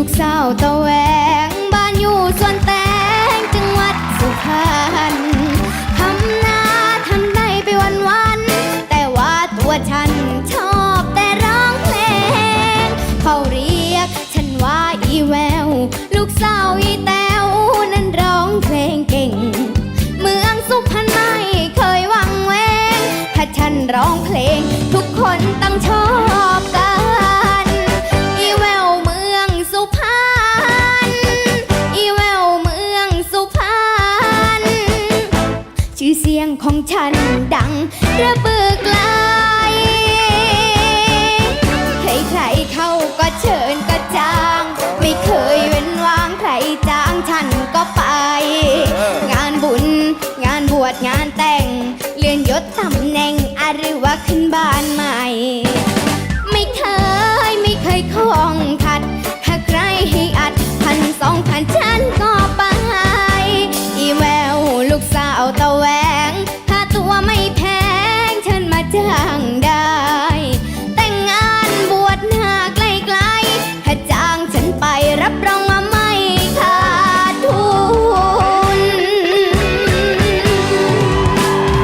ูกสาวตะแหวง บ้านอยู่สวนแตงจังหวัดสุพรรณทำนาทำได้ไปวันวัน แต่ว่าตัวฉันชอบแต่ร้องเพลงเขาเรียกฉันว่าอีแวว ลูกสาวอี เสียงของฉันดังระเบิดไกลใครๆเข้าก็เชิญก็จ้าง ไม่เคยเว้นว่างใครจ้างฉันก็ไป งานบุญ งานบวชงานแต่ง เลื่อนยศตำแหน่ง